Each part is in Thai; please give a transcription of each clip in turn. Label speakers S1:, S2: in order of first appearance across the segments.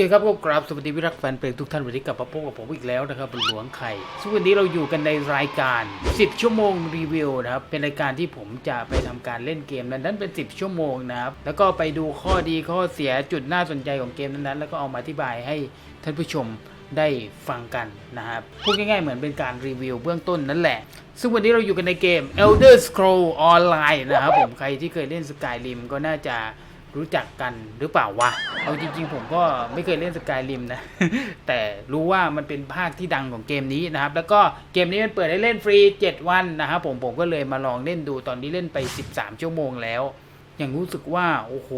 S1: เคครับก็กราบสวัสดีวิรักแฟนเพลงทุกท่านวันนี้กลับมาพบกับผมอีกแล้วนะครับบนหลวงไข่ซึ่งวันนี้เราอยู่กันในรายการ 10 ชั่วโมงรีวิวนะครับ เป็นรายการที่ผมจะไปทำการเล่นเกมนั้นนั้นเป็น 10 ชั่วโมงนะครับ แล้วก็ไปดูข้อดีข้อเสียจุดน่าสนใจของเกมนั้นๆ แล้วก็เอามาอธิบายให้ท่านผู้ชมได้ฟังกันนะครับพูดง่ายๆเหมือนเป็นการรีวิวเบื้องต้นนั่นแหละ ซึ่งวันนี้เราอยู่กันในเกม Elder Scroll Online นะครับผมใครที่เคยเล่น Skyrim ก็น่าจะ รู้จักกันหรือเปล่าวะ เอาจริง ๆ ผมก็ไม่เคยเล่นสกายริมนะ แต่รู้ว่ามันเป็นภาคที่ดังของเกมนี้นะครับ แล้วก็เกมนี้มันเปิดให้เล่นฟรี 7 วันนะครับผมผมก็เลยมาลองเล่นดูตอนนี้เล่นไป 13 ชั่วโมงแล้ว ยังรู้สึกว่าโอ้โห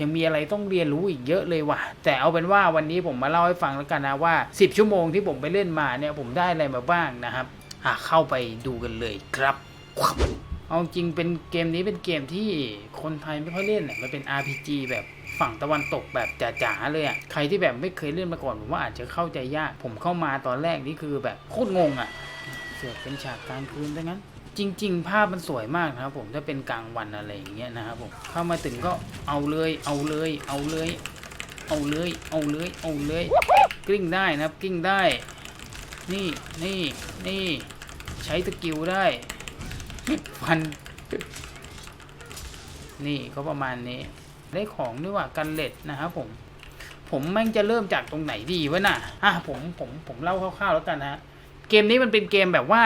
S1: ยังมีอะไรต้องเรียนรู้อีกเยอะเลยว่ะ แต่เอาเป็นว่าวันนี้ผมมาเล่าให้ฟังแล้วกันนะว่า 10 ชั่วโมงที่ผมไปเล่นมาเนี่ยผมได้อะไรมาบ้างนะครับอะเข้าไปดูกันเลยครับ เอาจริงเป็นเกมนี้เป็นเกมที่คนไทยไม่ค่อยเล่นอะมันเป็น RPG แบบฝั่งตะวันตกแบบจ๋าๆเลยอะ ใครที่แบบไม่เคยเล่นมาก่อนผมว่าอาจจะเข้าใจยาก ผมเข้ามาตอนแรกนี่คือแบบโคตรงงอะ เสือกเป็นฉากกลางคืนดังนั้น จริง ๆ ภาพมันสวยมากนะครับผมถ้าเป็นกลางวันอะไรอย่างเงี้ยนะครับผมเข้ามาถึงก็เอาเลย เอาเลย เอาเลย เอาเลย เอาเลย เอาเลย กลิ้งได้นะครับกลิ้งได้ นี่นี่นี่ใช้สกิลได้ ฟัน นี่ก็ประมาณนี้ ได้ของด้วยว่ากันเล็ดนะครับผม ผมแม่งจะเริ่มจากตรงไหนดีวะน่ะอะผมผมผมเล่าคร่าวๆแล้วกันนะเกมนี้มันเป็นเกมแบบว่า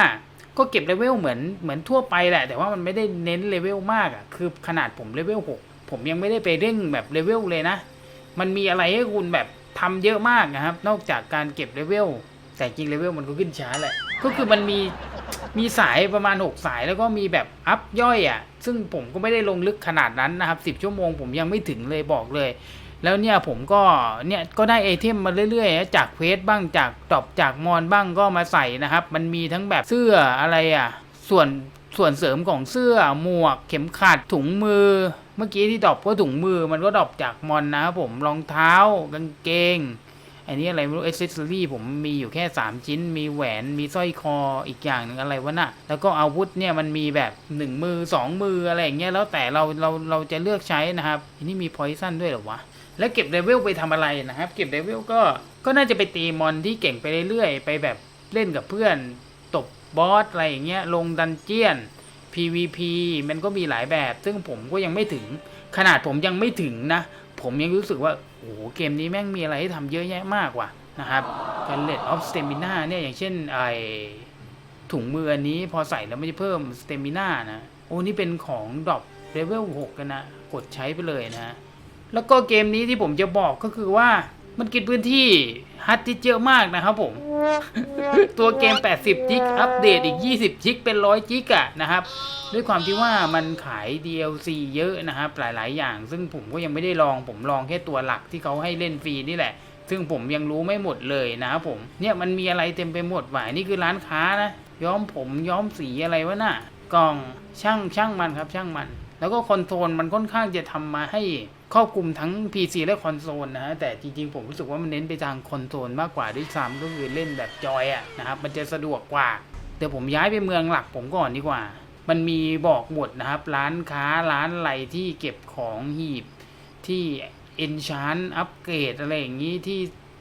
S1: ก็เก็บเลเวลเหมือนเหมือนทั่วไปแหละ แต่ว่ามันไม่ได้เน้นเลเวลมากอะ คือขนาดผมเลเวลหกผมยังไม่ได้ไปเร่งแบบเลเวลเลยนะ มันมีอะไรให้คุณแบบทำเยอะมากนะครับ นอกจากการเก็บเลเวลแต่จริงเลเวลมันก็ขึ้นช้าแหละ ก็คือมันมี มีสายประมาณ 6 สายแล้วก็มีแบบอัพย่อยอะ ซึ่งผมก็ไม่ได้ลงลึกขนาดนั้นนะครับ10 ชั่วโมงผมยังไม่ถึงเลยบอกเลย แล้วเนี่ยผมก็เนี่ยก็ได้ไอเทมมาเรื่อยๆ จากเควสบ้างจากดอปจากมอนบ้างก็มาใส่นะครับ มันมีทั้งแบบเสื้ออะไรอะ ส่วนส่วนเสริมของเสื้อหมวก เข็มขัดถุงมือ เมื่อกี้ที่ดอปก็ถุงมือมันก็ดอปจากมอนนะครับผมรองเท้ากางเกง อันนี้อะไรไม่รู้อ c เซสซอรี่ผมมีอยู่แค่ 3 ชิ้น มีแหวนมีสร้อยคออีกอย่างหนึ่งอะไรวะน่ะ แล้วก็อาวุธเนี่ยมันมีแบบ 1 มือ 2 มืออะไรอย่างเงี้ยแล้วแต่เราเราเราจะเลือกใช้นะครับอันนี้มีพอยซันด้วยเหรอวะแล้วเก็บเลเวลไปทำอะไรนะครับ เก็บเลเวลก็ก็น่าจะไปตีมอนที่เก่งไปเรื่อยๆ ไปแบบเล่นกับเพื่อนตบบอสอะไรอย่างเงี้ยลงดันเจียน PVP มันก็มีหลายแบบ ซึ่งผมก็ยังไม่ถึงขนาดผมยังไม่ถึงนะ ผมยังรู้สึกว่า อ้โหเกมนี้แม่งมีอะไรให้ทำเยอะแยะมากว่ะนะครับการเลดออฟสเตมิน่าเนี่ยอย่างเช่นไอถุงมืออันนี้พอใส่แล้วมันจะเพิ่มสเตมิน่านะ โอ้นี่เป็นของดรอปเลเวล6กันนะ กดใช้ไปเลยนะ แล้วก็เกมนี้ที่ผมจะบอกก็คือว่า มันกินพื้นที่ฮาร์ดดิสก์เยอะมากนะครับผม ตัวเกม 80 จิก อัปเดตอีก 20 จิก เป็น 100 จิกอะนะครับ ด้วยความที่ว่ามันขาย DLC เยอะนะครับ หลายๆ อย่าง ซึ่งผมก็ยังไม่ได้ลอง ผมลองแค่ตัวหลักที่เขาให้เล่นฟรีนี่แหละ ซึ่งผมยังรู้ไม่หมดเลยนะครับผม เนี่ยมันมีอะไรเต็มไปหมดว่ะนี่คือร้านค้านะ ย้อมผมย้อมสีอะไรวะน่ะ กล่องช่างช่างมันครับช่างมัน แล้วก็คอนโทรลมันค่อนข้างจะทำมาให้ ครอบคลุมทั้ง PC และคอนโซลนะฮะแต่จริงๆ ผมรู้สึกว่ามันเน้นไปทางคอนโซลมากกว่าด้วยซ้ำก็คือเล่นแบบจอยอะนะครับมันจะสะดวกกว่า เดี๋ยวผมย้ายไปเมืองหลักผมก่อนดีกว่า มันมีบอกหมดนะครับ ร้านค้าร้านอะไรที่เก็บของหีบที่เอนชานอัปเกรดอะไรอย่างนี้ที่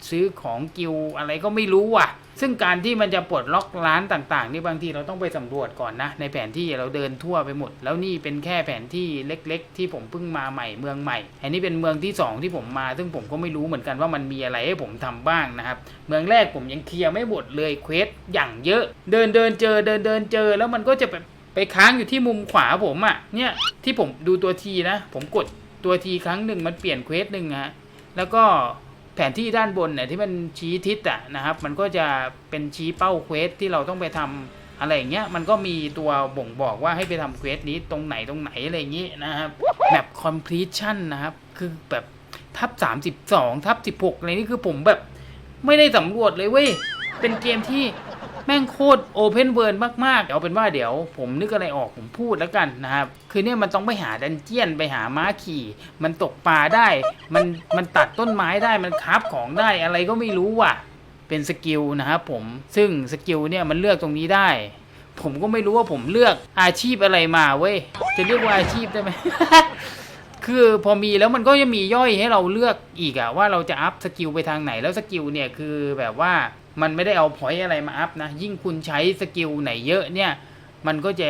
S1: ซื้อของกิวอะไรก็ไม่รู้อะ ซึ่งการที่มันจะปลดล็อกร้านต่างๆนี่บางทีเราต้องไปสำรวจก่อนนะ ในแผนที่เราเดินทั่วไปหมด แล้วนี่เป็นแค่แผนที่เล็ก ๆ ที่ผมเพิ่งมาใหม่เมืองใหม่ อันนี้เป็นเมืองที่สองที่ผมมา ซึ่งผมก็ไม่รู้เหมือนกันว่ามันมีอะไรให้ผมทำบ้างนะครับ เมืองแรกผมยังเคลียร์ไม่หมดเลยเควสอย่างเยอะ เดินเดินเจอเดินเดินเจอ แล้วมันก็จะแบบไปค้างอยู่ที่มุมขวาผมอะ่ะเนี่ยที่ผมดูตัวทีนะ ผมกดตัวทีครั้งหนึ่งมันเปลี่ยนเควสหนึ่งฮะแล้วก็ แผนที่ด้านบนเนี่ยที่มันชี้ทิศอะนะครับ มันก็จะเป็นชี้เป้าเควสที่เราต้องไปทำอะไรอย่างเงี้ยมันก็มีตัวบ่งบอกว่าให้ไปทำเควสนี้ตรงไหนตรงไหนอะไรอย่างงี้นะครับแบบ completion นะครับ คือแบบทับ 32 ทับ 16อะไรนี่คือผมแบบไม่ได้สำรวจเลยเว้ย เป็นเกมที่ แม่งโคตรโอเพนเวิร์ดมากๆเอาเป็นว่าเดี๋ยวผมนึกอะไรออกผมพูดแล้วกันนะครับ คือเนี่ยมันต้องไปหาดันเจียนไปหาม้าขี่ มันตกปลาได้ มันมันตัดต้นไม้ได้มันคราฟของได้อะไรก็ไม่รู้ว่ะ เป็นสกิลนะครับผมซึ่งสกิลเนี่ยมันเลือกตรงนี้ได้ ผมก็ไม่รู้ว่าผมเลือกอาชีพอะไรมาเว้ยจะเรียกว่าอาชีพได้ไหมคือพอมีแล้วมันก็จะมีย่อยให้เราเลือกอีกอะว่าเราจะอัพสกิลไปทางไหนแล้วสกิลเนี่ยคือแบบว่า มันไม่ได้เอาพอยต์อะไรมาอัพนะ ยิ่งคุณใช้สกิลไหนเยอะเนี่ย มันก็จะ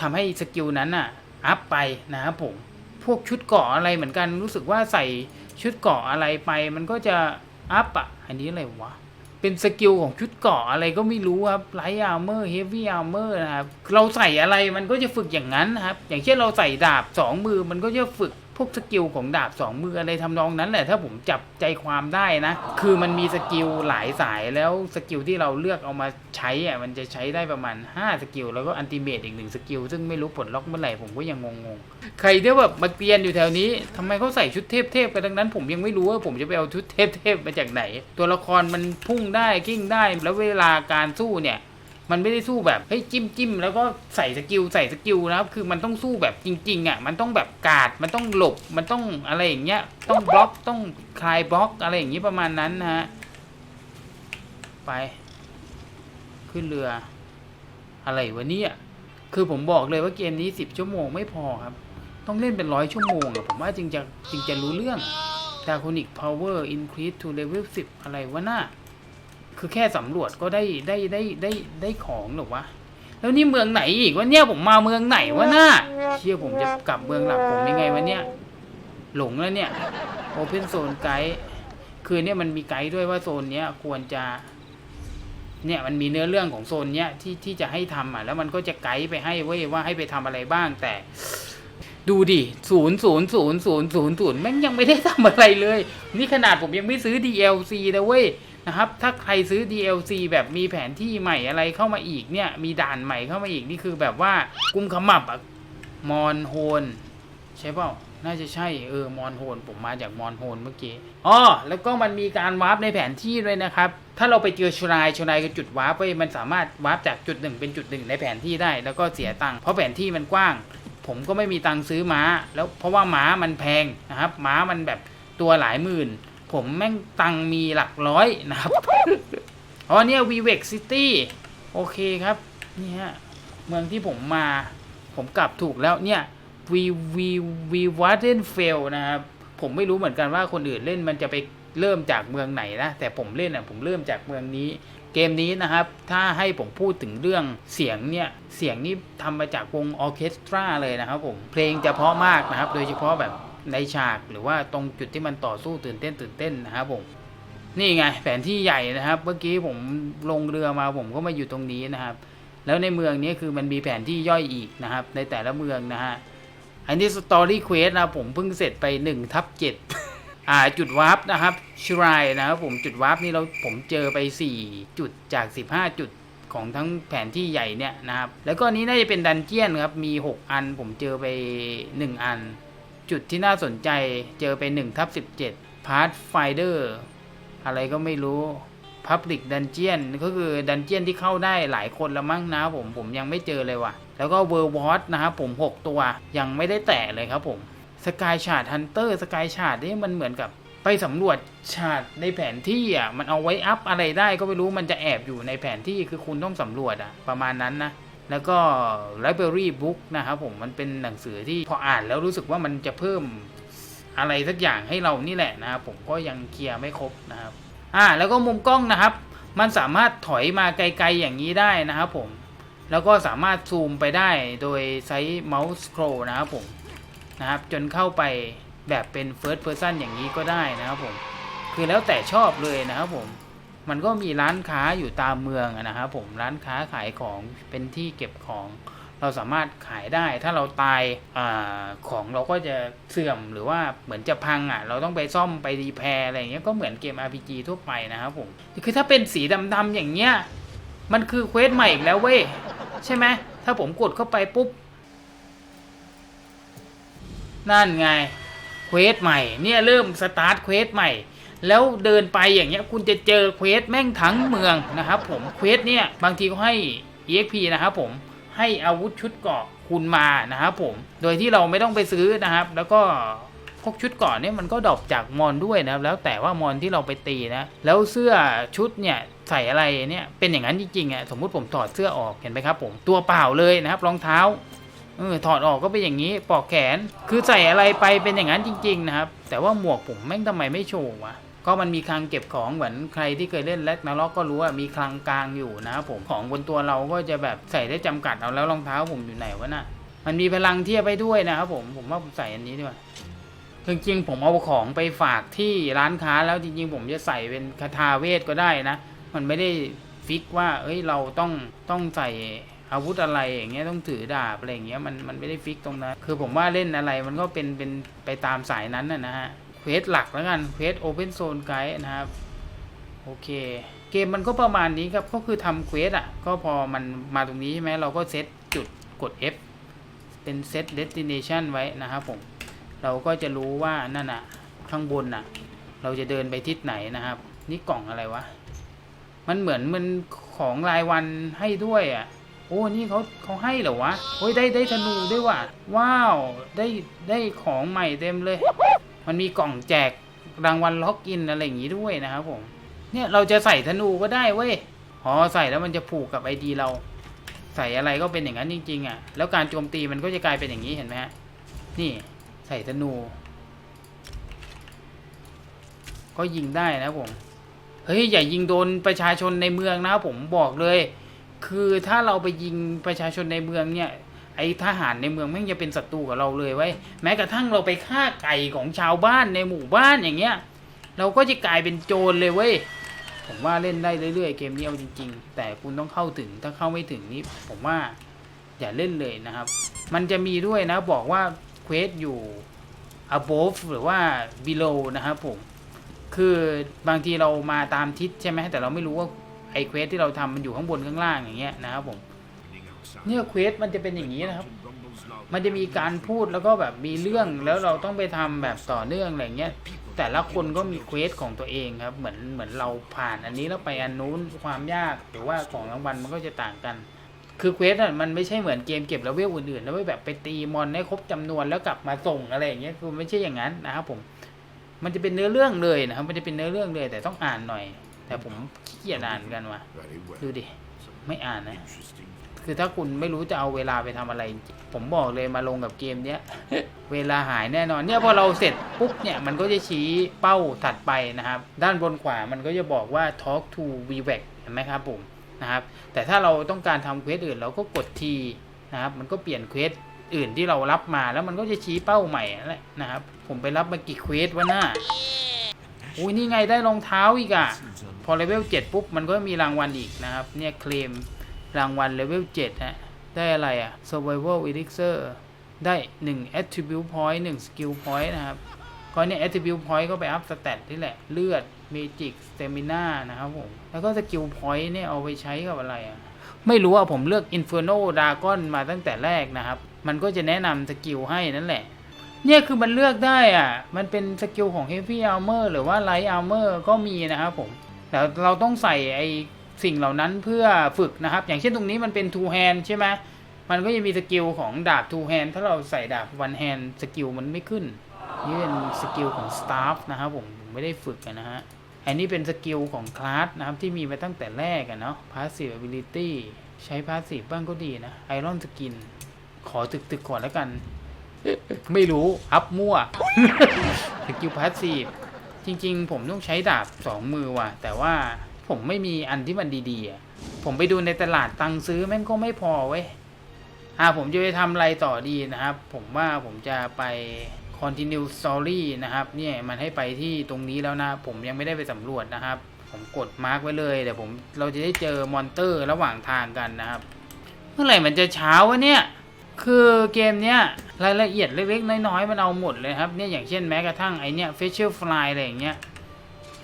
S1: ทำให้สกิลนั้นอะอัพไปนะครับผม พวกชุดเกาะอะไรเหมือนกันรู้สึกว่าใส่ชุดเกาะอะไรไป มันก็จะอัพอะอันนี้อะไรวะ เป็นสกิลของชุดเกาะอะไรก็ไม่รู้ครับไลท์อาร์เมอร์เฮฟวี่อาร์เมอร์นะครับ เราใส่อะไรมันก็จะฝึกอย่างนั้นนะครับ อย่างเช่นเราใส่ดาบสองมือมันก็จะฝึก พวกสกิลของดาบสองมืออะไรทำนองนั้นแหละถ้าผมจับใจความได้นะ คือมันมีสกิลหลายสายแล้วสกิลที่เราเลือกเอามาใช้อะมันจะใช้ได้ประมาณ 5 สกิล แล้วก็อันติเมตอีกหนึ่งสกิล ซึ่งไม่รู้ปลดล็อกเมื่อไหร่ผมก็ยังงงๆ ใครที่แบบมาเกรียนอยู่แถวนี้ทำไมเขาใส่ชุดเทพๆกันดังนั้น ผมยังไม่รู้ว่าผมจะไปเอาชุดเทพๆมาจากไหน ตัวละครมันพุ่งได้กิ้งได้แล้วเวลาการสู้เนี่ย มันไม่ได้สู้แบบเฮ้ยจิ้มจิ้มแล้วก็ใส่สกิลใส่สกิลนะครับคือมันต้องสู้แบบจริงๆอะมันต้องแบบกาดมันต้องหลบมันต้องอะไรอย่างเงี้ยต้องบล็อกต้องคลายบล็อกอะไรอย่างงี้ประมาณนั้นนะฮะไป ขึ้นเรือ อะไรวะเนี่ยคือผมบอกเลยว่าเกมนี้สิบชั่วโมงไม่พอครับ ต้องเล่นเป็นร้อยชั่วโมงอะผมว่าจึงจะจึงจะรู้เรื่อง d a c o n i c Power Increase to Level 10 อะไรวะน่า คือแค่สำรวจก็ได้ได้ได้ได้ได้ของหรอวะ แล้วนี่เมืองไหนอีกวะเนี่ยผมมาเมืองไหนวะน่าเชื่อผมจะกลับเมืองหลักผมยังไงวะเนี่ย หลงแล้วเนี่ย Open Zone Guide คือเนี่ยมันมีไกด์ด้วยว่าโซนเนี้ยควรจะเนี่ยมันมีเนื้อเรื่องของโซนเนี้ยที่ที่จะให้ทำอะ แล้วมันก็จะไกด์ไปให้เว้ยว่าให้ไปทำอะไรบ้างแต่ ดูดิศูนย์ศูนย์ศูนย์ศูนย์ศูนย์ศูนย์แม่งยังไม่ได้ทำอะไรเลย นี่ขนาดผมยังไม่ซื้อ DLC นะเว้ย นะครับ ถ้าใครซื้อ DLC แบบมีแผนที่ใหม่อะไรเข้ามาอีกเนี่ย มีด่านใหม่เข้ามาอีกนี่คือแบบว่ากุมขมับอะมอนโฮนใช่เปล่าน่าจะใช่เออมอนโฮนผมมาจากมอนโฮนเมื่อกี้อ๋อแล้วก็มันมีการวาร์ปในแผนที่ด้วยนะครับ ถ้าเราไปเจอชรายชรายคือจุดวาร์ปเว้ยมันสามารถวาร์ปจากจุดหนึ่งเป็นจุดหนึ่งในแผนที่ได้ แล้วก็เสียตังค์เพราะแผนที่มันกว้าง ผมก็ไม่มีตังค์ซื้อม้า แล้วเพราะว่าม้ามันแพงนะครับ ม้ามันแบบตัวหลายหมื่น ผมแม่งตังมีหลักร้อยนะครับ อ๋อเนี่ยวีเวกซิตี้โอเคครับ นี่ฮะ เมืองที่ผมมา ผมกลับถูกแล้วเนี่ยวีวีวีวัตเดนเฟลนะครับ ผมไม่รู้เหมือนกันว่าคนอื่นเล่นมันจะไปเริ่มจากเมืองไหนนะ แต่ผมเล่นอะผมเริ่มจากเมืองนี้ เกมนี้นะครับ ถ้าให้ผมพูดถึงเรื่องเสียงเนี่ย เสียงนี่ทำมาจากวงออเคสตราเลยนะครับผม เพลงจะเพราะมากนะครับ โดยเฉพาะแบบ ในฉากหรือว่าตรงจุดที่มันต่อสู้ตื่นเต้นตื่นเต้นนะครับผมนี่ไงแผนที่ใหญ่นะครับ เมื่อกี้ผมลงเรือมาผมก็มาอยู่ตรงนี้นะครับ แล้วในเมืองนี้คือมันมีแผนที่ย่อยอีกนะครับ ในแต่ละเมืองนะฮะอันนี้สตอรี่เควสนะผมเพิ่งเสร็จไป1ทับ7อ่าจุดวาร์ปนะครับชรายนะครับผมจุดวาร์ปนี่เราผมเจอไป 4 จุดจาก 15 จุดของทั้งแผนที่ใหญ่เนี่ยนะครับ แล้วก็นนี้น่าจะเป็นดันเจียนครับ มี 6 อันผมเจอไป 1 อัน จุดที่น่าสนใจเจอไป1ทับ17 Pathfinder อะไรก็ไม่รู้ Public Dungeon ก็คือดันเจียนที่เข้าได้หลายคนแล้วมั้งนะผมผมยังไม่เจอเลยว่ะ แล้วก็ World Watch นะครับผม 6 ตัวยังไม่ได้แตะเลยครับผม Sky Shard Hunter Sky Shard นี่มันเหมือนกับไปสำรวจชาดในแผนที่อะมันเอาไว้อัพอะไรได้ก็ไม่รู้มันจะแอบอยู่ในแผนที่คือคุณต้องสำรวจอะประมาณนั้นนะ แล้วก็ Library Book นะครับผมมันเป็นหนังสือที่พออ่านแล้วรู้สึกว่ามันจะเพิ่มอะไรสักอย่างให้เรานี่แหละนะครับผมก็ยังเคลียร์ไม่ครบนะครับอ่าแล้วก็มุมกล้องนะครับ มันสามารถถอยมาไกลๆอย่างนี้ได้นะครับผมแล้วก็สามารถซูมไปได้โดยใช้เมาส์สครอลนะครับผมนะครับจนเข้าไปแบบเป็น First Person อย่างนี้ก็ได้นะครับผมคือแล้วแต่ชอบเลยนะครับผม มันก็มีร้านค้าอยู่ตามเมืองนะครับผมร้านค้าขายของเป็นที่เก็บของ เราสามารถขายได้ ถ้าเราตายอาของเราก็จะเสื่อมหรือว่าเหมือนจะพังอะ เราต้องไปซ่อมไปรีแพร์อะไรเงี้ยก็เหมือนเกม RPG ทั่วไปนะครับผมคือถ้าเป็นสีดำๆอย่างเงี้ยมันคือเควสใหม่อีกแล้วเว้ยใช่ไหมถ้าผมกดเข้าไปปุ๊บนั่นไงเควสใหม่ เนี่ยเริ่มสตาร์ทเควสใหม่ แล้วเดินไปอย่างเงี้ยคุณจะเจอเควสแม่งทั้งเมืองนะครับผมเควสเนี่ยบางทีก็ให้ EXP นะครับผมให้อาวุธชุดเกราะคุณมานะครับผมโดยที่เราไม่ต้องไปซื้อนะครับ แล้วก็พวกชุดเกราะเนี่ยมันก็ดรอปจากมอนด้วยนะครับแล้วแต่ว่ามอนที่เราไปตีนะ แล้วเสื้อชุดเนี่ยใส่อะไรเนี่ยเป็นอย่างนั้นจริงๆอะสมมุติผมถอดเสื้อออกเห็นไหมครับผมตัวเปล่าเลยนะครับรองเท้าเออถอดออกก็เป็นอย่างนี้ปลอกแขน คือใส่อะไรไปเป็นอย่างนั้นจริง ๆ นะครับ แต่ว่าหมวกผมแม่งทำไมไม่โชว์วะ ก็มันมีคลังเก็บของเหมือนใครที่เคยเล่นแล็กนาล็อกก็รู้ว่ามีคลังกลางอยู่นะครับผมของบนตัวเราก็จะแบบใส่ได้จำกัดเอาแล้วรองเท้าผมอยู่ไหนวะน่ะมันมีพลังเทียบไปด้วยนะครับผมผมว่าผมใส่อันนี้ดีกว่าจริงๆผมเอาของไปฝากที่ร้านค้าแล้วจริงๆ ผมจะใส่เป็นคาถาเวทก็ได้นะ มันไม่ได้ฟิกว่า เอ้ยเราต้องต้องใส่อาวุธอะไรอย่างเงี้ยต้องถือดาบอะไรอย่างเงี้ยมันมันไม่ได้ฟิกตรงนั้น คือผมว่าเล่นอะไรมันก็เป็นเป็นไปตามสายนั้นนะนะฮะ เควสหลักแล้วกันเควสโอเพนโซนไกด์นะครับ โอเค เกมมันก็ประมาณนี้ครับ ก็คือทำเควสอะ ก็พอมันมาตรงนี้ใช่ไหมเราก็เซตจุดกด F เป็นเซต destination ไว้นะครับผม เราก็จะรู้ว่านั่นอะ ข้างบนอะ เราจะเดินไปทิศไหนนะครับ นี่กล่องอะไรวะ มันเหมือนมันของรายวันให้ด้วยอะโอ้ นี่เขาเขาให้เหรอวะ โอ้ยได้ได้ธนูด้วยว่ะ ว้าว ได้ได้ของใหม่เต็มเลย มันมีกล่องแจกรางวัลล็อกอินอะไรอย่างงี้ด้วยนะครับผม เนี่ยเราจะใส่ธนูก็ได้เว้ย อ๋อใส่แล้วมันจะผูกกับไอดีเรา ใส่อะไรก็เป็นอย่างนั้นจริง ๆ อะ แล้วการโจมตีมันก็จะกลายเป็นอย่างนี้เห็นไหมฮะ นี่ใส่ธนู ก็ยิงได้นะผม เฮ้ยอย่ายิงโดนประชาชนในเมืองนะผมบอกเลย คือถ้าเราไปยิงประชาชนในเมืองเนี่ย ไอ้ทหารในเมืองแม่งจะเป็นศัตรูกับเราเลยไว้แม้กระทั่งเราไปฆ่าไก่ของชาวบ้านในหมู่บ้านอย่างเงี้ย เราก็จะกลายเป็นโจรเลยเว้ยผมว่าเล่นได้เรื่อยๆเกมนี้เอาจริง ๆ แต่คุณต้องเข้าถึงถ้าเข้าไม่ถึงนี่ผมว่าอย่าเล่นเลยนะครับ มันจะมีด้วยนะบอกว่าเควสอยู่ above หรือว่า below นะครับผมคือบางทีเรามาตามทิศใช่ไหมแต่เราไม่รู้ว่าไอ้เควสที่เราทำมันอยู่ข้างบนข้างล่างอย่างเงี้ยนะครับผม เนี่ยเควสมันจะเป็นอย่างนี้นะครับ มันจะมีการพูดแล้วก็แบบมีเรื่องแล้วเราต้องไปทำแบบต่อเนื่องอะไรเงี้ย แต่ละคนก็มีเควสของตัวเองครับ เหมือนเหมือนเราผ่านอันนี้แล้วไปอันนู้นความยากหรือว่าของรางวัลมันก็จะต่างกัน คือเควสอะมันไม่ใช่เหมือนเกมเก็บแล้วเวลอื่นๆแล้วไปแบบไปตีมอนให้ครบจำนวนแล้วกลับมาส่งอะไรอย่างเงี้ยคือไม่ใช่อย่างนั้นนะครับผม มันจะเป็นเนื้อเรื่องเลยนะครับ มันจะเป็นเนื้อเรื่องเลยแต่ต้องอ่านหน่อย แต่ผมขี้เกียจอ่านกันว่ะ
S2: Very well.
S1: ดูดิ ไม่อ่านนะ
S2: Interesting.
S1: คือถ้าคุณไม่รู้จะเอาเวลาไปทำอะไร ผมบอกเลยมาลงกับเกมเนี้ย เวลาหายแน่นอน เนี่ยพอเราเสร็จปุ๊บเนี่ย มันก็จะชี้เป้าถัดไปนะครับ ด้านบนขวามันก็จะบอกว่า talk to VVAC เห็นไหมครับผมนะครับ แต่ถ้าเราต้องการทำเควสอื่นเราก็กดทีนะครับ มันก็เปลี่ยนเควสอื่นที่เรารับมาแล้วมันก็จะชี้เป้าใหม่นั่นแหละนะครับ ผมไปรับมากี่เควสวะหน้าอุ้ยนี่ไงได้รองเท้าอีกอะพ อเลเวล7ปุ๊บมันก็มีรางวัลอีกนะครับ เนี่ยเคลมรางวัลเลเวล7ฮะได้อะไรอะ survival elixir ได้ 1 attribute point 1 skill point นะครับก็เนี่ย attribute point ก็ไปอัพสเตตนี่แหละ เลือด magic stamina นะครับผม แล้วก็ skill point เนี่ยเอาไปใช้กับอะไรอะไม่รู้อะผมเลือก inferno dragon มาตั้งแต่แรกนะครับ มันก็จะแนะนำสกิลให้นั่นแหละเนี่ยคือมันเลือกได้อะ มันเป็นสกิลของ heavy armor หรือว่า light armor ก็มีนะครับผม แต่เราต้องใส่ไอสิ่งเหล่านั้นเพื่อฝึกนะครับ อย่างเช่นตรงนี้มันเป็น two hand ใช่ไหมมันก็จะมีสกิลของดาบ two hand ถ้าเราใส่ดาบ one hand สกิลมันไม่ขึ้น นี่เป็นสกิลของ staff นะครับผมไม่ได้ฝึกนะฮะอันนี้เป็นสกิลของคลาสนะครับ ที่มีมาตั้งแต่แรกอะเนาะ passive ability ใช้ passive บ้างก็ดีนะ iron skin ขอตึกๆก่อนแล้วกัน ไม่รู้ อัพมั่วสกิล passive จริง ๆ ผมต้องใช้ดาบสองมือว่ะ แต่ว่าผมไม่มีอันที่มันดีๆอะผมไปดูในตลาดตังซื้อแม่งก็ไม่พอเว้ยอ่าผมจะไปทำอะไรต่อดีนะครับ ผมว่าผมจะไป continue story นะครับ เนี่ยมันให้ไปที่ตรงนี้แล้วนะ ผมยังไม่ได้ไปสำรวจนะครับ ผมกดมาร์กไว้เลยแต่ผมเราจะได้เจอมอนเตอร์ระหว่างทางกันนะครับ เมื่อไหร่มันจะเช้าวะเนี่ย คือเกมเนี้ยรายละเอียดเล็กๆ น้อยๆ มันเอาหมดเลยครับเนี่ยอย่างเช่นแม้กระทั่งไอเนี้ย facial fly อะไรอย่างเงี้ย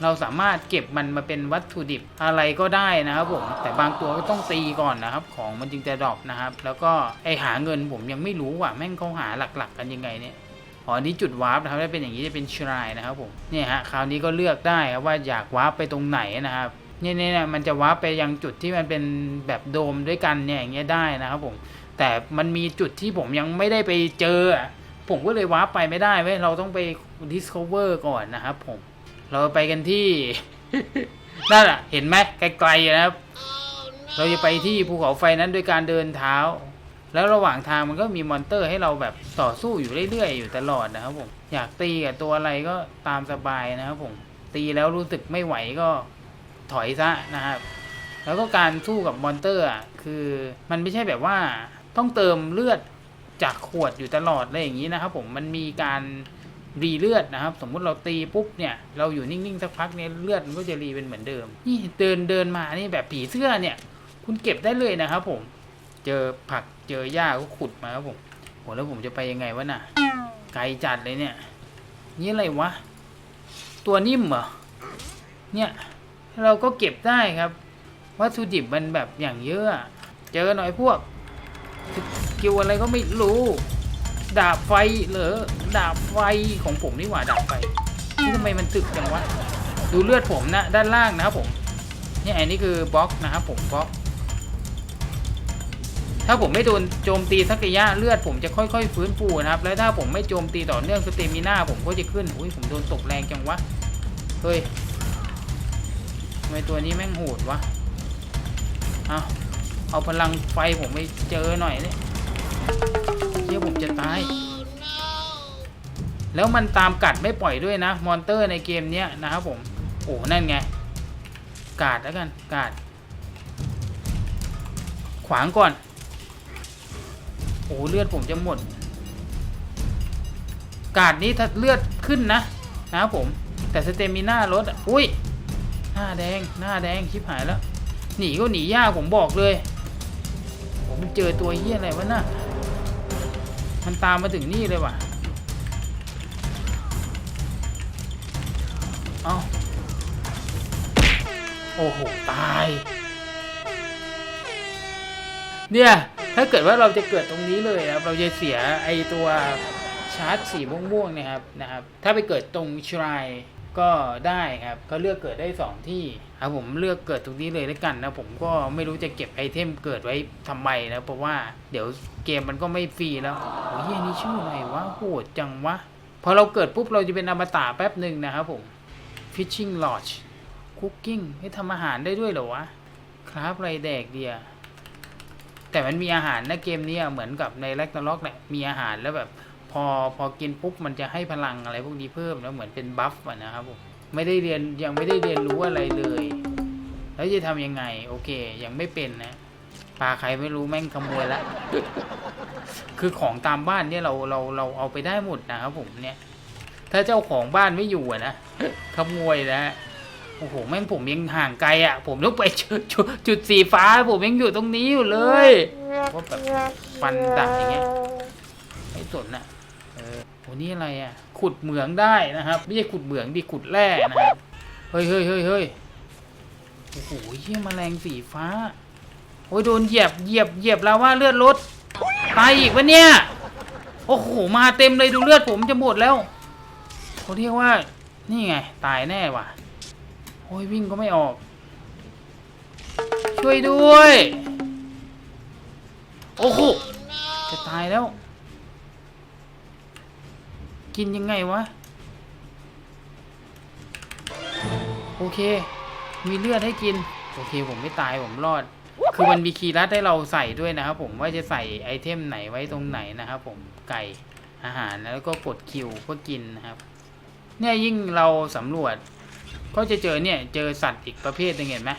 S1: เราสามารถเก็บมันมาเป็นวัตถุดิบอะไรก็ได้นะครับผมแต่บางตัวก็ต้องตีก่อนนะครับ ของมันจึงจะดรอปนะครับ แล้วก็ไอหาเงินผมยังไม่รู้ว่าแม่งเขาหาหลัก ๆ กันยังไงเนี่ยอ๋ออันนี้จุดวาร์ปนะครับถ้าเป็นอย่างนี้จะเป็นชรายนะครับผมเนี่ยฮะคราวนี้ก็เลือกได้ครับว่าอยากวาร์ปไปตรงไหนนะครับนี่เนี่ยเนี่ยมันจะวาร์ปไปยังจุดที่มันเป็นแบบโดมด้วยกันเนี่ยอย่างเงี้ยได้นะครับผม แต่มันมีจุดที่ผมยังไม่ได้ไปเจออะผมก็เลยวาร์ปไปไม่ได้เว้ยเราต้องไป discover ก่อนนะครับผม เราไปกันที่นั่นอะเห็นไหมไกลๆนะครับ เราจะไปที่ภูเขาไฟนั้นด้วยการเดินเท้า แล้วระหว่างทางมันก็มีมอนเตอร์ให้เราแบบต่อสู้อยู่เรื่อยๆอยู่ตลอดนะครับผม อยากตีกับตัวอะไรก็ตามสบายนะครับผม ตีแล้วรู้สึกไม่ไหวก็ถอยซะนะครับ แล้วก็การสู้กับมอนเตอร์อะคือมันไม่ใช่แบบว่า ต้องเติมเลือดจากขวดอยู่ตลอดอะไรอย่างนี้นะครับ ผมมันมีการรีเลือดนะครับ สมมุติเราตีปุ๊บเนี่ยเราอยู่นิ่งๆสักพักเนี่ยเลือดมันก็จะรีเป็นเหมือนเดิม นี่เดินเดินมานี่แบบผีเสื้อเนี่ย คุณเก็บได้เลยนะครับ ผม เจอผักเจอหญ้าก็ขุดมาครับผมโหแล้วผมจะไปยังไงวะน่ะ ไกลจัดเลยเนี่ย นี่อะไรวะ ตัวนิ่มเหรอ เนี่ย เราก็เก็บได้ครับ วัตถุดิบมันแบบอย่างเยอะ เจอหน่อยพวก สกิลอะไรก็ไม่รู้ ดาบไฟเหรอดาบไฟของผมนี่หว่าดาบไฟนี่ทำไมมันตึกจังวะดูเลือดผมนะด้านล่างนะครับผมนี่อันนี้คือบล็อกนะครับผมบล็อก ถ้าผมไม่โดนโจมตีสักระยะเลือดผมจะค่อยๆฟื้นฟูนะครับ แล้วถ้าผมไม่โจมตีต่อเนื่องสเตมิน่าผมก็จะขึ้นอุ้ยผมโดนตกแรงจังวะเฮ้ยทำไมตัวนี้แม่งโหดวะเอาว เอาพลังไฟผมไปเจอหน่อยเนี่ยเชี่ยผมจะตาย แล้วมันตามกัดไม่ปล่อยด้วยนะ มอนเตอร์ในเกมเนี้ยนะครับผม โอ้นั่นไง กาดแล้วกัน กาด ขวางก่อน โอ้เลือดผมจะหมด กาดนี้ถ้าเลือดขึ้นนะ นะครับผม แต่สเตมิน่าลดอะอุ้ย หน้าแดง หน้าแดงชิบหายแล้ว หนีก็หนียากผมบอกเลย ผมเจอตัวเฮี้ยอะไรวะน่ะมันตามมาถึงนี่เลยว่ะ เอาโอ้โห ตาย เนี่ย ถ้าเกิดว่าเราจะเกิดตรงนี้เลยครับ เราจะเสียไอตัวชาร์จสีม่วงๆเนะครับนะครับ ถ้าไปเกิดตรงชรายก็ได้ครับ ก็เลือกเกิดได้ 2 ที่ ครับผมเลือกเกิดตรงนี้เลยแล้วกันนะผมก็ไม่รู้จะเก็บไอเทมเกิดไว้ทำไมนะเพราะว่าเดี๋ยวเกมมันก็ไม่ฟรีแล้วโอ้ยอันนี่ชื่ออะไรวะโหดจังวะพอเราเกิดปุ๊บเราจะเป็นอมตะแป๊บหนึ่งนะครับผม Fishing Lodge Cooking ให้ทำอาหารได้ด้วยเหรอวะครับไรแดกเดียแต่มันมีอาหารนะเกมนี้เหมือนกับในแ a ก n ล็อกแหละมีอาหารแล้วแบบ พอพอกินปุ๊บมันจะให้พลังอะไรพวกนี้เพิ่มแล้วเหมือนเป็นบัฟนะครับผม ไม่ได้เรียนยังไม่ได้เรียนรู้อะไรเลย แล้วจะทำยังไง โอเค ยังไม่เป็นนะปลาใครไม่รู้แม่งขโมยละคือของตามบ้านเนี่ยเราเราเราเอาไปได้หมดนะครับผมเนี่ย ถ้าเจ้าของบ้านไม่อยู่อะนะขโมยนะโอ้โหแม่งผมยังห่างไกลอะ ผมต้องไปจุดจุดจุดสีฟ้า ผมยังอยู่ตรงนี้อยู่เลยว่าแบบฟันดาบอย่างเงี้ยไม่สนอะเออ โหนี่อะไรอะ ขุดเหมืองได้นะครับ ไม่ใช่ขุดเหมืองดิขุดแร่นะครับ เฮ้ยเฮ้ยเฮ้ยเฮ้ยโอ้โหเยี่ยแมลงสีฟ้า โอ้ยโดนเหยียบเหยียบเหยียบแล้วว่าเลือดลดตายอีกวะเนี่ย โอ้โห มาเต็มเลยดูเลือดผมจะหมดแล้วเขาเรียกว่า นี่ไง ตายแน่ว่ะ โอ้ยวิ่งก็ไม่ออก ช่วยด้วย โอ้โห จะตายแล้ว กินยังไงวะ โอเค มีเลือดให้กิน โอเคผมไม่ตายผมรอด คือมันมีคีย์ลัดให้เราใส่ด้วยนะครับผมว่าจะใส่ไอเทมไหนไว้ตรงไหนนะครับผมไก่อาหารแล้วก็กดคิวเพื่อกินนะครับ เนี่ยยิ่งเราสำรวจ ก็จะเจอเนี่ยเจอสัตว์อีกประเภทหนึงเห็นไหม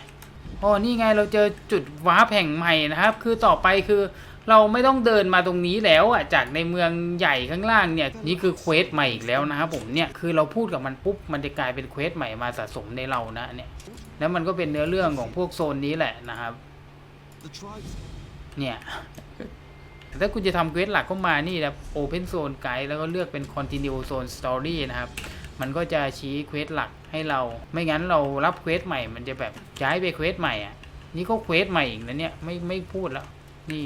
S1: อ๋อนี่ไงเราเจอจุดวาร์ปแห่งใหม่นะครับ คือต่อไปคือ เราไม่ต้องเดินมาตรงนี้แล้วอะจากในเมืองใหญ่ข้างล่างเนี่ยนี่คือเควสใหม่อีกแล้วนะครับผมเนี่ยคือเราพูดกับมันปุ๊บมันจะกลายเป็นเควสใหม่มาสะสมในเรานะเนี่ยแล้วมันก็เป็นเนื้อเรื่องของพวกโซนนี้แหละนะครับเนี่ยถ้าคุณจะทำเควสหลักก็มานี่นะ Open Zone Guide แล้วก็เลือกเป็น Continue Zone Story นะครับ มันก็จะชี้เควสหลักให้เรา ไม่งั้นเรารับเควสใหม่ มันจะแบบย้ายไปเควสใหม่อะ นี่ก็เควสใหม่อีกนะเนี่ย ไม่ไม่พูดแล้ว นี่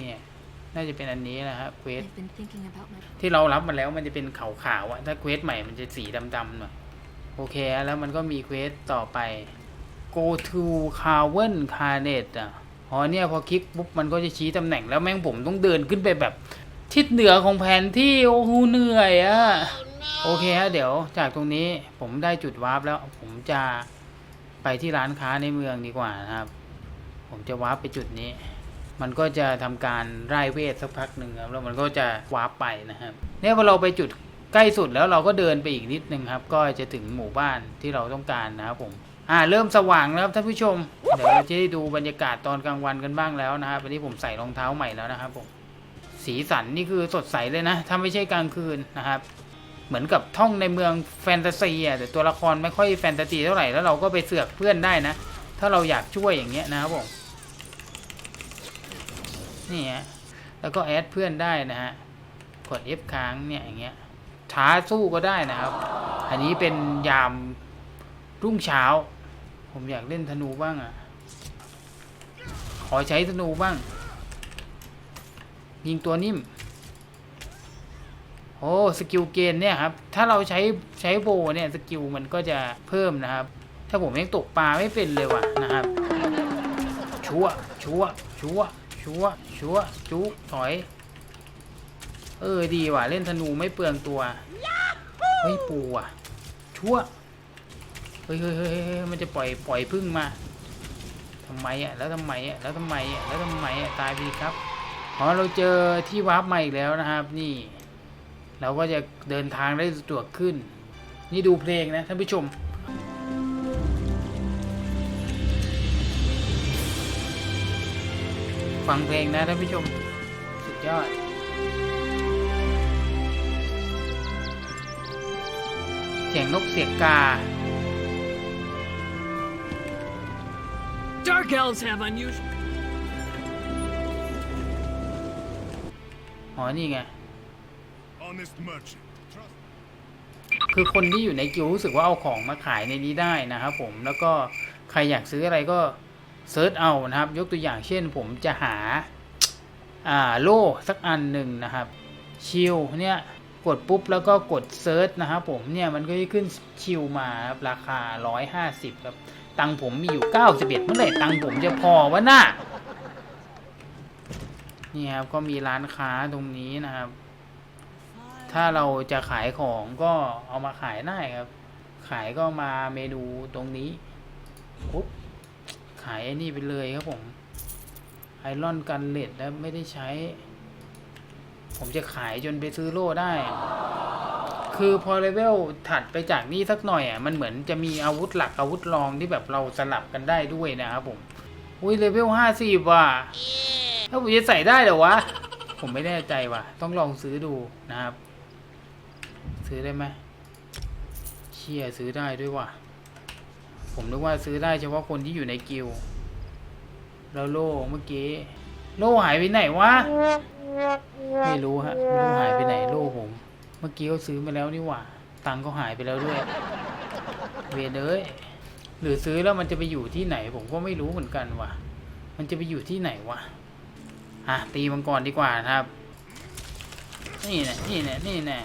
S1: นี่ยน่าจะเป็นอันนี้นะครับเควส
S3: I've been thinking about my
S1: ที่เรารับมาแล้วมันจะเป็นขาวๆอะถ้าเควสใหม่มันจะสีดำๆหน่อยโอเค แล้วมันก็มีเควสต่อไป go to Carven Carnet อะอ๋อเนี่ยพอคลิกปุ๊บมันก็จะชี้ตำแหน่งแล้วแม่งผมต้องเดินขึ้นไปแบบ ทิศเหนือของแผนที่โอ้โหเหนื่อยอะโอเคฮะเดี๋ยวจากตรงนี้ผมได้จุดวาร์ปแล้ว ผมจะไปที่ร้านค้าในเมืองดีกว่านะครับ ผมจะวาร์ปไปจุดนี้ มันก็จะทำการไล่เวทสักพักหนึ่งครับแล้วมันก็จะวาร์ปไปนะครับเนี่ยพอเราไปจุดใกล้สุดแล้วเราก็เดินไปอีกนิดนึงครับ ก็จะถึงหมู่บ้านที่เราต้องการนะครับผมอ่าเริ่มสว่างแล้วครับท่านผู้ชม เดี๋ยวเราจะได้ดูบรรยากาศตอนกลางวันกันบ้างแล้วนะครับวันนี้ผมใส่รองเท้าใหม่แล้วนะครับผมสีสันนี่คือสดใสเลยนะถ้าไม่ใช่กลางคืนนะครับเหมือนกับท่องในเมืองแฟนตาซีอะแต่ตัวละครไม่ค่อยแฟนตาซีเท่าไหร่แล้วเราก็ไปเสือกเพื่อนได้นะ ถ้าเราอยากช่วยอย่างเงี้ยนะครับผม นี่ฮะแล้วก็แอดเพื่อนได้นะฮะกด F ค้างเนี่ยอย่างเงี้ยท้าสู้ก็ได้นะครับ อันนี้เป็นยามรุ่งเช้า ผมอยากเล่นธนูบ้างอะ ขอใช้ธนูบ้าง ยิงตัวนิ่ม โอ้สกิลเกณฑ์เนี่ยครับ ถ้าเราใช้ใช้โบเนี่ยสกิลมันก็จะเพิ่มนะครับ ถ้าผมยังตกปลาไม่เป็นเลยว่ะนะครับ ชัวชัวชัว ชัวร์ชัวร์จุถอย เออดีว่ะ เล่นธนูไม่เปลืองตัวเฮ้ยปูอะ ชัวร์เฮ้ยเฮ้ยเฮ้ยเฮ้ยมันจะปล่อยปล่อยพึ่งมาทำไมอะ แล้วทำไมอะ แล้วทำไมอะ แล้วทำไมอะ ตายไปดิครับอ๋อเราเจอที่วาร์ปใหม่อีกแล้วนะครับ นี่ เราก็จะเดินทางได้สะดวกขึ้น นี่ดูเพลงนะท่านผู้ชม ฟังเพลงนะท่านผู้ชม สุดยอดเสียงนกเสียงกา
S2: Dark elves have unusual.
S1: อ๋อนี่ไง
S3: Honest merchant. Trust
S1: คือคนที่อยู่ในกิลด์รู้สึกว่าเอาของมาขายในนี้ได้นะครับผมแล้วก็ใครอยากซื้ออะไรก็ เซิร์ชเอานะครับ ยกตัวอย่างเช่นผมจะหาอ่าโล่สักอันหนึ่งนะครับ ชิลเนี่ยกดปุ๊บแล้วก็กดเซิร์ชนะครับผมเนี่ยมันก็จะขึ้นชิลมาครับราคา 150ครับตังผมมีอยู่ 91 เมื่อไหร่ตังผมจะพอวะน่ะนี่ครับก็มีร้านค้าตรงนี้นะครับ ถ้าเราจะขายของก็เอามาขายได้ครับ ขายก็มาเมนูตรงนี้ปุ๊บ ขายไอ้นี่ไปเลยครับผมไอรอนกันเลดแล้วไม่ได้ใช้ ผมจะขายจนไปซื้อโล่ได้ คือพอเลเวลถัดไปจากนี้สักหน่อยอะมันเหมือนจะมีอาวุธหลักอาวุธรองที่แบบเราสลับกันได้ด้วยนะครับผมอุ้ยเลเวลห้าสิบว่ะถ้าผมจะใส่ได้เหรอวะ ผมไม่แน่ใจว่ะ ต้องลองซื้อดูนะครับ ซื้อได้ไหมเชี่ยซื้อได้ด้วยว่ะ ผมนึกว่าซื้อได้เฉพาะคนที่อยู่ในกิลด์แล้วโล่เมื่อกี้ โล่หายไปไหนวะ ไม่รู้ฮะไม่รู้หายไปไหนโล่ผม เมื่อกี้เขาซื้อมาแล้วนี่หว่า ตังค์ก็หายไปแล้วด้วย เวรเอ้ยหรือซื้อแล้วมันจะไปอยู่ที่ไหน ผมก็ไม่รู้เหมือนกันว่ะ มันจะไปอยู่ที่ไหนวะอะตีมังกรดีกว่าครับ นี่แน่นี่แน่นี่แน่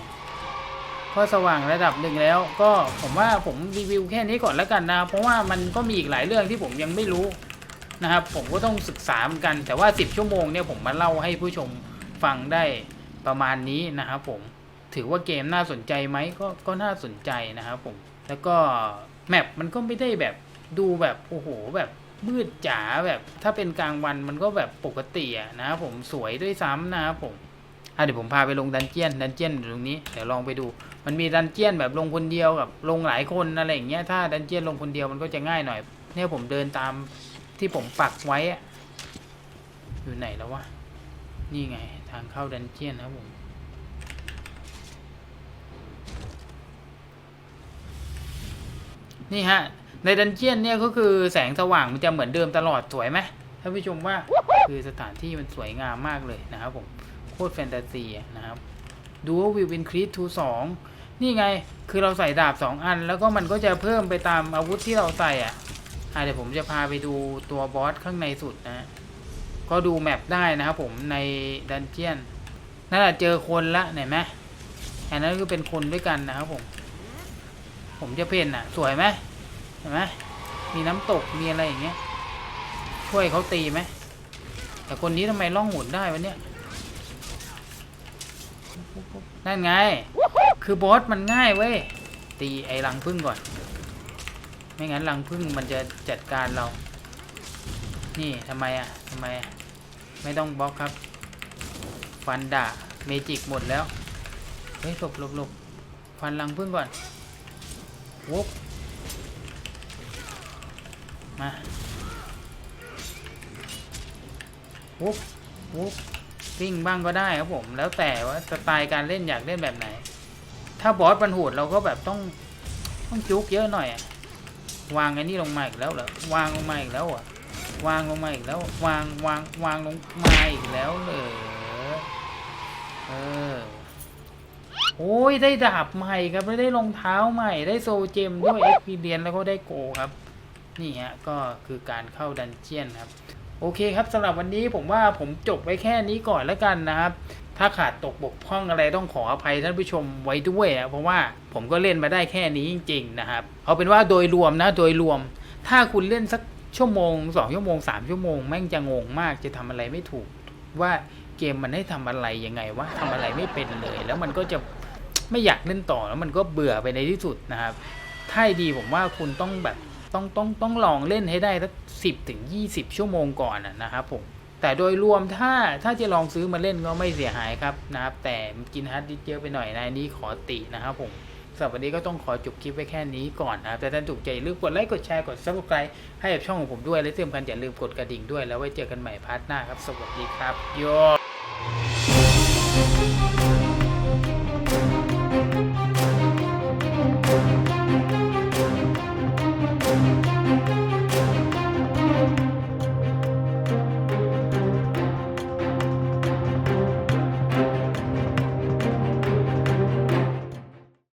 S1: พอสว่างระดับหนึ่งแล้ว ก็ผมว่าผมรีวิวแค่นี้ก่อนแล้วกันนะ เพราะว่ามันก็มีอีกหลายเรื่องที่ผมยังไม่รู้นะครับ ผมก็ต้องศึกษาเหมือนกัน แต่ว่า 10 ชั่วโมงเนี่ยผมมาเล่าให้ผู้ชมฟังได้ประมาณนี้นะครับผมถือว่าเกมน่าสนใจไหมก็ก็น่าสนใจนะครับผมแล้วก็แมปมันก็ไม่ได้แบบดูแบบโอ้โหแบบมืดจ๋าแบบถ้าเป็นกลางวันมันก็แบบปกติอะนะครับผมสวยด้วยซ้ำนะครับผมอะเดี๋ยวผมพาไปลงดันเจียนดันเจียนอยู่ตรงนี้เดี๋ยวลองไปดู มันมีดันเจียนแบบลงคนเดียวกับลงหลายคนอะไรอย่างเงี้ยถ้าดันเจียนลงคนเดียวมันก็จะง่ายหน่อย เนี่ยผมเดินตามที่ผมปักไว้อยู่ไหนแล้ววะนี่ไงทางเข้าดันเจียนนะผมนี่ฮะในดันเจียนเนี่ยก็คือแสงสว่างมันจะเหมือนเดิมตลอดสวยไหมท่านผู้ชมว่าคือสถานที่มันสวยงามมากเลยนะครับผมโคตรแฟนตาซีนะครับดูว่าวิววิ นี่ไง คือเราใส่ดาบสองอัน แล้วก็มันก็จะเพิ่มไปตามอาวุธที่เราใส่อะอะเดี๋ยวผมจะพาไปดูตัวบอสข้างในสุดนะ ก็ดูแมปได้นะครับผมในดันเจียนนั่นแหละเจอคนละเห็นไหมอันนั้นคือเป็นคนด้วยกันนะครับผม ผมจะเพ่นอะ สวยไหมเห็นไหมมีน้ำตกมีอะไรอย่างเงี้ย ช่วยเขาตีไหม แต่คนนี้ทำไมล่องหนได้วะเนี่ย นั่นไง คือบอสมันง่ายเว้ย ตีไอ้รังพึ่งก่อน ไม่งั้นรังพึ่งมันจะจัดการเรา นี่ทำไมอะทำไมอะ ไม่ต้องบล็อกครับ ฟันด่าเมจิกหมดแล้ว เฮ้ยหลบหลบหลบฟันรังพึ่งก่อนวบมาวุบวุบวิ่งบ้างก็ได้ครับผม แล้วแต่ว่าสไตล์การเล่นอยากเล่นแบบไหน ถ้าบอสมันโหดเราก็แบบต้องต้องจุกเยอะหน่อยอะวางไอ้นี่ลงมาอีกแล้วเหรอวางลงมาอีกแล้วอะวางลงมาอีกแล้ว วางวางวางลงมาอีกแล้วเหรอเออโอ้ยได้ดาบใหม่ครับได้รองเท้าใหม่ได้โซเจมด้วยเอ็กพีเดียนแล้วก็ได้โกครับ นี่ฮะก็คือการเข้าดันเจียนครับ โอเคครับสำหรับวันนี้ผมว่าผมจบไว้แค่นี้ก่อนแล้วกันนะครับ ถ้าขาดตกบกพร่องอะไรต้องขออภัยท่านผู้ชมไว้ด้วยอะเพราะว่าผมก็เล่นมาได้แค่นี้จริง ๆ นะครับ เอาเป็นว่าโดยรวมนะ โดยรวม ถ้าคุณเล่นสักชั่วโมงสองชั่วโมงสามชั่วโมงแม่งจะงงมากจะทำอะไรไม่ถูก ว่าเกมมันให้ทำอะไรยังไงวะทำอะไรไม่เป็นเลย แล้วมันก็จะไม่อยากเล่นต่อแล้วมันก็เบื่อไปในที่สุดนะครับถ้าดีผมว่าคุณต้องแบบต้องต้องต้องลองเล่นให้ได้สักสิบถึงยี่สิบชั่วโมงก่อนนะนะครับผม แต่โดยรวมถ้าถ้าจะลองซื้อมาเล่นก็ไม่เสียหายครับนะครับ แต่กินฮาร์ดดิสก์เยอะไปหน่อยนะนี้ขอตินะครับผมสำหรับวันนี้ก็ต้องขอจบคลิปไว้แค่นี้ก่อนนะครับแต่ถ้าถูกใจลืมกดไลค์กดแชร์กด subscribe ให้กับช่องของผมด้วยและที่สำคัญอย่าลืมกดกระดิ่งด้วยแล้วไว้เจอกันใหม่พาร์ทหน้าครับ สวัสดีครับโย